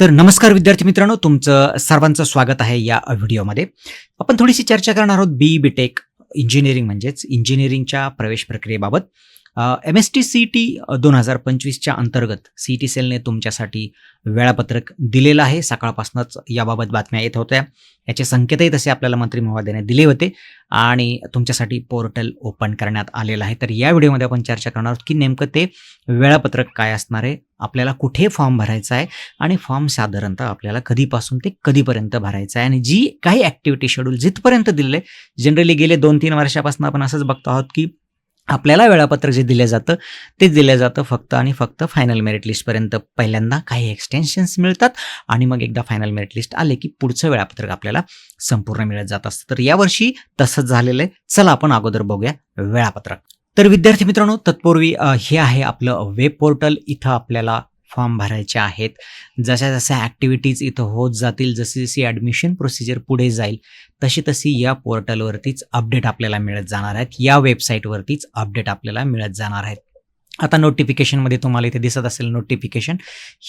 तर नमस्कार विद्यार्थी मित्रांनो तुमचं सर्वांचं स्वागत आहे या व्हिडिओमध्ये. आपण थोडीशी चर्चा करणार आहोत बी बी टेक इंजिनिअरिंग म्हणजेच इंजिनिअरिंगच्या प्रवेश प्रक्रियेबाबत. M S T C T दोन हजार पंचवीसच्या अंतर्गत सी टी सेलने तुमच्यासाठी वेळापत्रक दिलेलं आहे. सकाळपासूनच याबाबत बातम्या येत होत्या. याचे संकेतही तसे आपल्याला मंत्री महोदयाने दिले होते आणि तुमच्यासाठी पोर्टल ओपन करण्यात आलेलं आहे. तर या व्हिडिओमध्ये आपण चर्चा करणार आहोत की नेमकं ते वेळापत्रक काय असणार आहे आपल्याला कुठे फॉर्म भरायचा आहे आणि फॉर्म साधारणतः आपल्याला कधीपासून ते कधीपर्यंत भरायचं आहे आणि जी काही ॲक्टिव्हिटी शेड्यूल जिथपर्यंत दिलेलं आहे जनरली गेले दोन तीन वर्षापासून आपण असंच बघतो आहोत की आपल्याला वेळापत्रक जे दिलं जातं ते दिलं जातं फक्त आणि फक्त फायनल मेरिट लिस्टपर्यंत पहिल्यांदा काही एक्सटेन्शन्स मिळतात आणि मग एकदा फायनल मेरिट लिस्ट आले की पुढचं वेळापत्रक आपल्याला संपूर्ण मिळत जात असतं. तर यावर्षी तसंच झालेलं आहे. चला आपण अगोदर बघूया वेळापत्रक. तर विद्यार्थी मित्रांनो तत्पूर्वी हे आहे आपलं वेब पोर्टल इथं आपल्याला फॉर्म भरायचे आहेत. जशा जशा ॲक्टिव्हिटीज इथं होत जातील जशी जशी ॲडमिशन प्रोसिजर पुढे जाईल तशी तशी या पोर्टलवरतीच अपडेट आपल्याला मिळत जाणार आहेत. या वेबसाईटवरतीच अपडेट आपल्याला मिळत जाणार आहेत. आता नोटिफिकेशनमध्ये तुम्हाला इथे दिसत असेल नोटिफिकेशन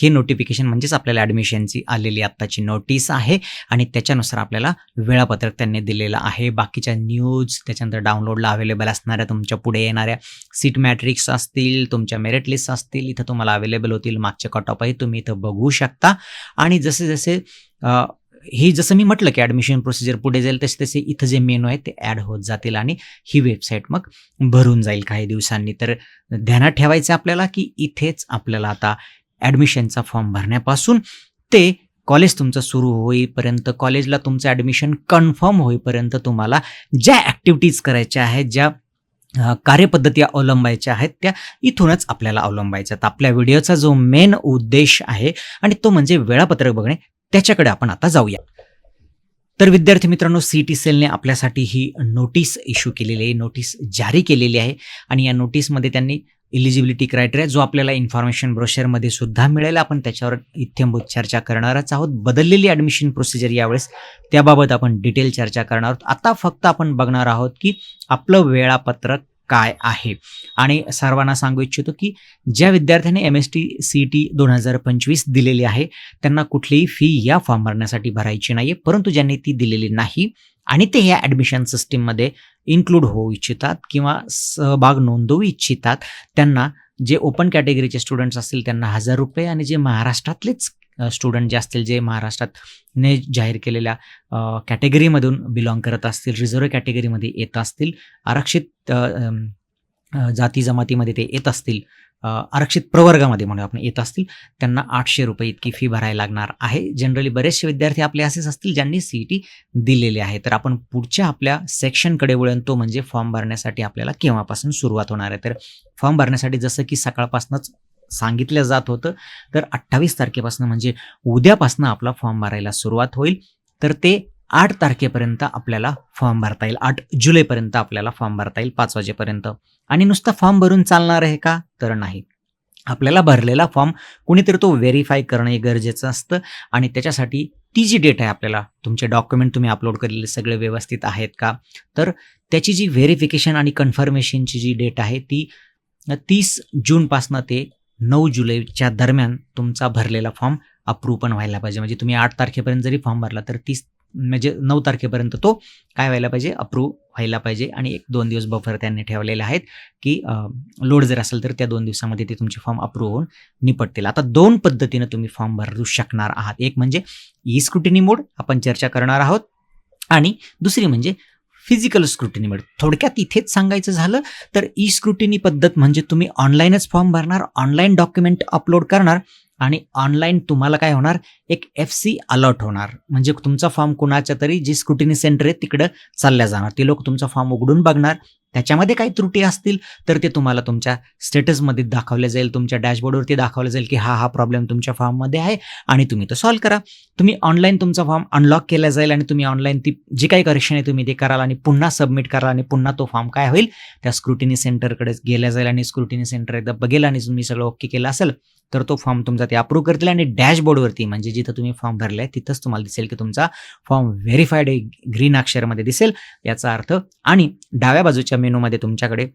ही नोटिफिकेशन म्हणजेच आपल्याला ॲडमिशनची आलेली आत्ताची नोटीस आहे आणि त्याच्यानुसार आपल्याला वेळापत्रक त्यांनी दिलेलं आहे. बाकीच्या न्यूज त्याच्यानंतर डाउनलोडला अवेलेबल असणाऱ्या तुमच्यापुढे येणाऱ्या सीट मॅट्रिक्स असतील तुमच्या मेरिट लिस्ट असतील इथं तुम्हाला अवेलेबल होतील. मागचे कट ऑफही तुम्ही इथं बघू शकता. आणि जसे जसे हे जसं मी म्हटलं की ॲडमिशन प्रोसिजर पुढे जाईल तसे तसे इथं जे मेनू आहे ते ॲड होत जातील आणि ही वेबसाईट मग भरून जाईल काही दिवसांनी. तर ध्यानात ठेवायचं आपल्याला की इथेच आपल्याला आता ॲडमिशनचा फॉर्म भरण्यापासून ते कॉलेज तुमचं सुरू होईपर्यंत कॉलेजला तुमचं ॲडमिशन कन्फर्म होईपर्यंत तुम्हाला ज्या ॲक्टिव्हिटीज करायच्या आहेत ज्या कार्यपद्धती अवलंबायच्या आहेत त्या इथूनच आपल्याला अवलंबायच्या आहेत. आपल्या व्हिडिओचा जो मेन उद्देश आहे आणि तो म्हणजे वेळापत्रक बघणे त्याच्याकडे आपण आता जाऊया तर विद्यार्थी मित्रांनो सी टी सेलने आपल्यासाठी ही नोटीस इश्यू केलेली आहे. नोटीस जारी केलेली आहे. आणि या नोटीसमध्ये त्यांनी इलिजिबिलिटी क्रायटेरिया जो आपल्याला इन्फॉर्मेशन ब्रोशरमध्ये सुद्धा मिळेल आपण त्याच्यावर इत्यंभूत चर्चा करणारच आहोत. बदललेली ॲडमिशन प्रोसिजर यावेळेस त्याबाबत आपण डिटेल चर्चा करणार आहोत. आता फक्त आपण बघणार आहोत की आपलं वेळापत्रक काय आहे? आणि सर्वांना सांगू इच्छितो की ज्या विद्यार्थ्यांनी M S T C T दोन हजार पंचवीस दिलेली आहे त्यांना कुठलीही फी या फॉर्म भरण्यासाठी भरायची नाही परंतु ज्यांनी ती दिलेली नाही आणि ते या ॲडमिशन सिस्टीममध्ये इन्क्लूड होऊ इच्छितात किंवा सहभाग नोंदवू इच्छितात त्यांना जे ओपन कॅटेगरीचे स्टुडंट्स असतील त्यांना हजार रुपये आणि जे महाराष्ट्रातलेच स्टुडंट जे असतील जे महाराष्ट्रात ने जाहीर केलेल्या कॅटेगरीमधून बिलॉंग करत असतील रिझर्व कॅटेगरीमध्ये येत असतील आरक्षित जाती जमातीमध्ये ते येत असतील आरक्षित प्रवर्गामध्ये म्हणून आपण येत असतील त्यांना आठशे रुपये इतकी फी भरायला लागणार आहे. जनरली बरेचसे विद्यार्थी आपले असेच असतील ज्यांनी सी ई टी दिलेले आहे. तर आपण पुढच्या आपल्या सेक्शनकडे वळून तो म्हणजे फॉर्म भरण्यासाठी आपल्याला केव्हापासून सुरुवात होणार आहे. तर फॉर्म भरण्यासाठी जसं की सकाळपासूनच सांगितलं जात होतं. तर अठ्ठावीस तारखेपासून म्हणजे उद्यापासून आपला फॉर्म भरायला सुरुवात होईल. तर ते आठ तारखेपर्यंत आपल्याला फॉर्म भरता येईल. आठ जुलैपर्यंत आपल्याला फॉर्म भरता येईल पाच वाजेपर्यंत. आणि नुसता फॉर्म भरून चालणार आहे का? तर नाही. आपल्याला भरलेला फॉर्म कुणीतरी तो व्हेरीफाय करणं हे गरजेचं असतं. आणि त्याच्यासाठी ती जी डेट आहे आपल्याला तुमचे डॉक्युमेंट तुम्ही अपलोड केलेले सगळे व्यवस्थित आहेत का? तर त्याची जी व्हेरिफिकेशन आणि कन्फर्मेशनची जी डेट आहे ती तीस जूनपासनं ते नऊ जुलैच्या दरम्यान तुमचा भरलेला फॉर्म अप्रूव्ह पण व्हायला पाहिजे. म्हणजे तुम्ही आठ तारखेपर्यंत जरी फॉर्म भरला तर तीस म्हणजे नऊ तारखेपर्यंत तो काय व्हायला पाहिजे? अप्रूव्ह व्हायला पाहिजे. आणि एक दोन दिवस बफर त्यांनी ठेवलेले आहेत की लोड जर असेल तर त्या दोन दिवसामध्ये ते तुमचे फॉर्म अप्रूव्ह होऊन निपटतील. आता दोन पद्धतीनं तुम्ही फॉर्म भरू शकणार आहात. एक म्हणजे ई स्क्रुटिनी मोड आपण चर्चा करणार आहोत. आणि दुसरी म्हणजे फिजिकल स्क्रुटिनी मोड थोडक्यात इथेच सांगायचं झालं तर ई स्क्रुटिनी पद्धत म्हणजे तुम्ही ऑनलाईनच फॉर्म भरणार ऑनलाईन डॉक्युमेंट अपलोड करणार आणि ऑनलाईन तुम्हाला काय होणार? एक एफ सी अलॉट होणार. म्हणजे तुमचा फॉर्म कुणाच्या तरी जी स्क्रुटिनी सेंटर आहे तिकडं चालल्या जाणार. ते लोक तुमचा फॉर्म उघडून बघणार. त्याच्यामध्ये काही त्रुटी असतील तर ते तुम्हाला तुमच्या स्टेटसमध्ये दाखवले जाईल. तुमच्या डॅशबोर्डवरती दाखवलं जाईल की हा हा प्रॉब्लेम तुमच्या फॉर्ममध्ये आहे आणि तुम्ही तो सॉल्व्ह करा. तुम्ही ऑनलाईन तुमचा फॉर्म अनलॉक केला जाईल आणि तुम्ही ऑनलाईन ती जी काही करेक्शन आहे तुम्ही ते कराल आणि पुन्हा सबमिट कराल आणि पुन्हा तो फॉर्म काय होईल? त्या स्क्रुटिनी सेंटरकडे गेल्या जाईल आणि स्क्रुटिनी सेंटर एकदा बघेल आणि तुम्ही सगळं ओके केलं असेल तर तो फॉर्म तुमचा ते अप्रूव्ह करतील आणि डॅशबोर्डवरती म्हणजे जिथं तुम्ही फॉर्म भरलाय तिथंच तुम्हाला दिसेल की तुमचा फॉर्म व्हेरीफाईड ग्रीन अक्षरामध्ये दिसेल याचा अर्थ. आणि डाव्या बाजूच्या मेनूमध्ये तुमच्याकडे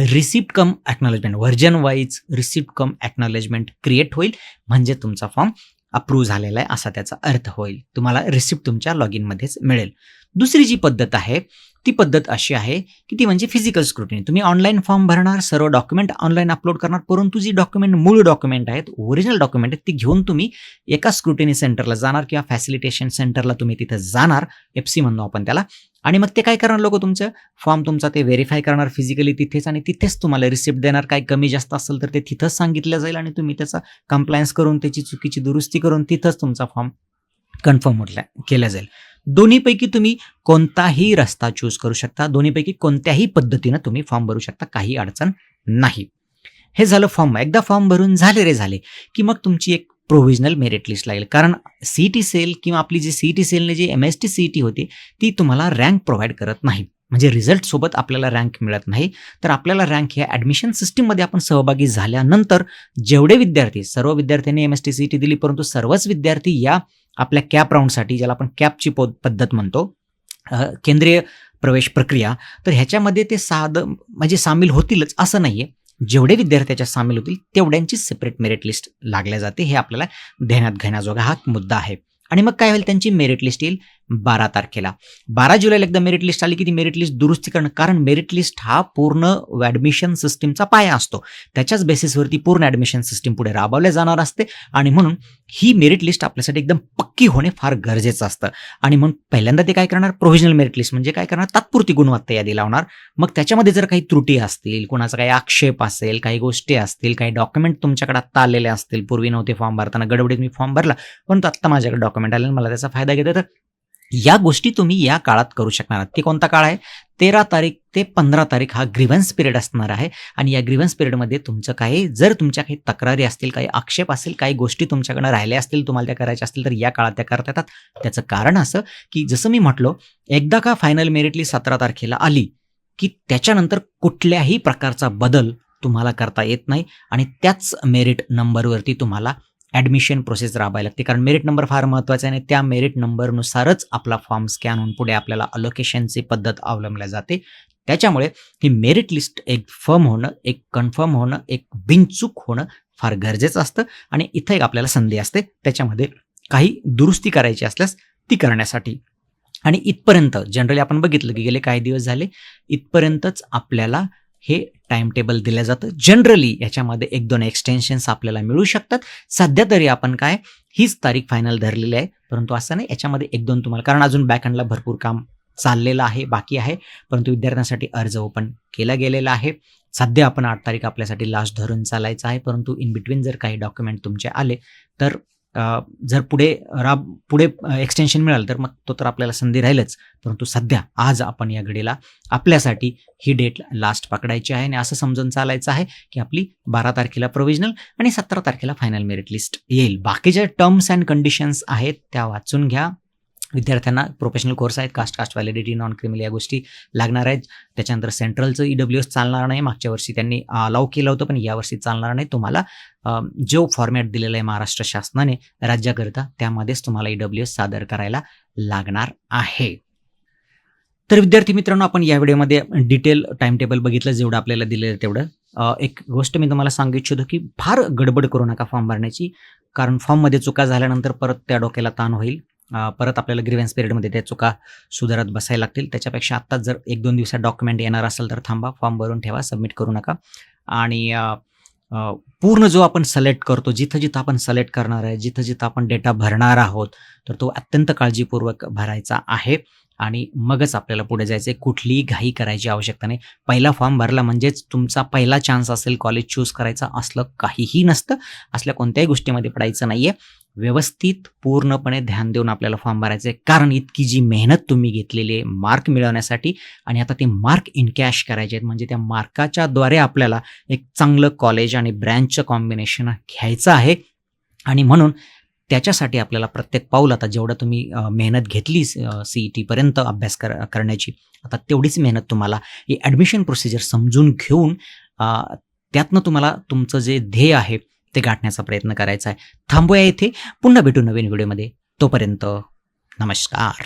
receipt cum acknowledgement version wise receipt cum acknowledgement create होईल म्हणजे तुमचा फॉर्म अप्रूव्ह झालेला आहे असा त्याचा अर्थ होईल. तुम्हाला रिसिप्ट तुमच्या लॉग इनमध्येच मिळेल. दुसरी जी पद्धत आहे ती पद्धत अशी आहे की ती म्हणजे फिजिकल स्क्रुटिनी तुम्ही ऑनलाईन फॉर्म भरणार सर्व डॉक्युमेंट ऑनलाईन अपलोड करणार परंतु जी डॉक्युमेंट मूळ डॉक्युमेंट आहेत ओरिजिनल डॉक्युमेंट आहेत ती घेऊन तुम्ही एका स्क्रुटिनी सेंटरला जाणार किंवा फॅसिलिटेशन सेंटरला तुम्ही तिथं जाणार एफ सी म्हणतो आपण त्याला. आणि मग ते काय करणार लोक तुमचं? फॉर्म तुमचा ते व्हेरीफाय करणार फिजिकली तिथेच आणि तिथेच तुम्हाला रिसिप्ट देणार. काय कमी जास्त असेल तर ते तिथंच सांगितलं जाईल आणि तुम्ही त्याचा कंप्लायन्स करून त्याची चुकीची दुरुस्ती करून तिथंच तुमचा फॉर्म कन्फर्म केला जाईल. दोन्हीपैकी तुम्ही कोणताही रस्ता चूज करू शकता. दोन्हीपैकी कोणत्याही पद्धतीनं तुम्ही फॉर्म भरू शकता. काही अडचण नाही. हे झालं फॉर्म एकदा फॉर्म भरून झाले रे झाले की मग तुमची एक प्रोव्हिजनल मेरिट लिस्ट लागेल. कारण सी टी सेल किंवा आपली जी सी टी सेलने जी M S T C T होती ती तुम्हाला रँक प्रोव्हाइड करत नाही. म्हणजे रिझल्टसोबत आपल्याला रँक मिळत नाही. तर आपल्याला रँक ह्या ॲडमिशन सिस्टीममध्ये आपण सहभागी झाल्यानंतर जेवढे विद्यार्थी सर्व विद्यार्थ्यांनी M S T C T दिली परंतु सर्वच विद्यार्थी या आपल्या कॅप राऊंडसाठी ज्याला आपण कॅपची पद्धत म्हणतो केंद्रीय प्रवेश प्रक्रिया तर ह्याच्यामध्ये ते साध म्हणजे सामील होतीलच असं नाही आहे जेवढे विद्यार्थ्याच्या सामील होतील तेवढ्यांची सेपरेट मेरिट लिस्ट लागल्या जाते हे आपल्याला ध्यानात घेण्याजोगा हा मुद्दा आहे. आणि मग काय होईल त्यांची मेरिट लिस्ट येईल. बारा तारखेला. बारा जुलैला एकदा मेरिट लिस्ट आली की ती मेरिट लिस्ट दुरुस्ती करणं कारण मेरिट लिस्ट हा पूर्ण ॲडमिशन सिस्टीमचा पाया असतो. त्याच्याच बेसिसवरती पूर्ण ॲडमिशन सिस्टीम पुढे राबवल्या जाणार असते आणि म्हणून ही मेरिट लिस्ट आपल्यासाठी एकदम पक्की होणे फार गरजेचं असतं. आणि मग पहिल्यांदा ते काय करणार? प्रोव्हिजनल मेरिट लिस्ट म्हणजे काय करणार? तात्पुरती गुणवत्ता यादी लावणार. मग त्याच्यामध्ये जर काही त्रुटी असतील कोणाचा काही आक्षेप असेल काही गोष्टी असतील काही डॉक्युमेंट तुमच्याकडे आत्ता आलेले असतील पूर्वी नव्हते फॉर्म भरताना गडबडीत मी फॉर्म भरला परंतु आत्ता माझ्याकडे डॉक्युमेंट आले मला त्याचा फायदा घेतो तर या गोष्टी तुम्ही या काळात करू शकणार आहात. ते कोणता काळ आहे? तेरा तारीख ते पंधरा तारीख हा ग्रीव्हन्स पिरियड असणार आहे. आणि या ग्रीव्हन्स पिरियडमध्ये तुमचं काही जर तुमच्या काही तक्रारी असतील काही आक्षेप असेल काही गोष्टी तुमच्याकडनं राहिल्या असतील तुम्हाला त्या करायच्या असतील तर या काळात त्या करता येतात. त्याचं कारण असं की जसं मी म्हटलो एकदा का फायनल मेरिटली सतरा तारखेला आली की त्याच्यानंतर कुठल्याही प्रकारचा बदल तुम्हाला करता येत नाही आणि त्याच मेरिट नंबरवरती तुम्हाला ॲडमिशन प्रोसेस राबायला लागते. कारण मेरिट नंबर फार महत्त्वाचा आहे आणि त्या मेरिट नंबरनुसारच आपला फॉर्म स्कॅन होऊन पुढे आपल्याला अलोकेशनची पद्धत अवलंबल्या जाते. त्याच्यामुळे ही मेरिट लिस्ट एक फर्म होणं एक कन्फर्म होणं एक बिनचूक होणं फार गरजेचं असतं आणि इथं एक आपल्याला संधी असते. त्याच्यामध्ये काही दुरुस्ती करायची असल्यास ती करण्यासाठी. आणि इथपर्यंत जनरली आपण बघितलं की गेले काही दिवस झाले इथपर्यंतच आपल्याला हे टाइम टेबल दिलं जातं. जनरली याच्यामध्ये एक दोन एक्सटेन्शन्स आपल्याला मिळू शकतात. सध्या तरी आपण काय हीच तारीख फायनल धरलेली आहे. परंतु असं नाही याच्यामध्ये एक दोन तुम्हाला कारण अजून बॅकहँडला भरपूर काम चाललेलं आहे बाकी आहे. परंतु विद्यार्थ्यांसाठी अर्ज ओपन केला गेलेला आहे. सध्या आपण आठ तारीख आपल्यासाठी लास्ट धरून चालायचं आहे. परंतु इन बिटवीन जर काही डॉक्युमेंट तुमचे आले तर जर पुढे राब पुढे एक्सटेन्शन मिळालं तर मग तो तर आपल्याला संधी राहीलच. परंतु सध्या आज आपण या घडीला आपल्यासाठी ही डेट लास्ट पकडायची आहे आणि असं समजून चालायचं आहे की आपली बारा तारखेला प्रोव्हिजनल आणि सतरा तारखेला फायनल मेरिट लिस्ट येईल. बाकीच्या टर्म्स अँड कंडिशन्स आहेत त्या वाचून घ्या. विद्यार्थ्यांना प्रोफेशनल कोर्स आहेत caste caste validity non criminal या गोष्टी लागणार आहेत. त्याच्यानंतर सेंट्रलचं ई डब्ल्यू एस चालणार नाही. मागच्या वर्षी त्यांनी अलाव केलं होतं पण यावर्षी चालणार नाही. तुम्हाला जो फॉर्मॅट दिलेला आहे महाराष्ट्र शासनाने राज्याकरिता त्यामध्येच तुम्हाला ई डब्ल्यू एस सादर करायला लागणार आहे. तर विद्यार्थी मित्रांनो आपण या व्हिडिओमध्ये डिटेल टाइम टेबल बघितलं जेवढं आपल्याला दिलेलं तेवढं. एक गोष्ट मी तुम्हाला सांगू इच्छितो की फार गडबड करू नका फॉर्म भरण्याची कारण फॉर्ममध्ये चुका झाल्यानंतर परत त्या डोक्याला ताण होईल. परत आपल्याला ग्रीव्हन्स पिरियडमध्ये त्या चुका सुधारत बसायला लागतील. त्याच्यापेक्षा आत्ताच जर एक दोन दिवसात डॉक्युमेंट येणार असेल तर थांबा फॉर्म भरून ठेवा सबमिट करू नका. आणि पूर्ण जो आपण सलेक्ट करतो जिथं जिथं आपण सलेक्ट करणार आहे जिथं जिथं आपण डेटा भरणार आहोत तर तो अत्यंत काळजीपूर्वक भरायचा आहे. आणि मगच आपल्याला पुढे जायचं कुठलीही घाई करायची आवश्यकता नाही. पहिला फॉर्म भरला म्हणजेच तुमचा पहिला चान्स असेल कॉलेज चूज करायचा असलं काहीही नसतं. असल्या कोणत्याही गोष्टीमध्ये पडायचं नाही आहे व्यवस्थित पूर्णपणे ध्यान देऊन आपल्याला फॉर्म भरायचं आहे. कारण इतकी जी मेहनत तुम्ही घेतलेली आहे मार्क मिळवण्यासाठी आणि आता ते मार्क इनकॅश करायचे आहेत. म्हणजे त्या मार्काच्या द्वारे आपल्याला एक चांगलं कॉलेज आणि ब्रँचचं कॉम्बिनेशन घ्यायचं आहे. आणि म्हणून त्याच्यासाठी आपल्याला प्रत्येक पाऊल आता जेवढं तुम्ही मेहनत घेतली सी ई टीपर्यंत अभ्यास कर करण्याची आता तेवढीच मेहनत तुम्हाला ही ॲडमिशन प्रोसिजर समजून घेऊन त्यातनं तुम्हाला तुमचं जे ध्येय आहे ते गाठण्याचा प्रयत्न करायचा आहे. थांबूया इथे. पुन्हा भेटू नवीन व्हिडिओमध्ये. तोपर्यंत नमस्कार.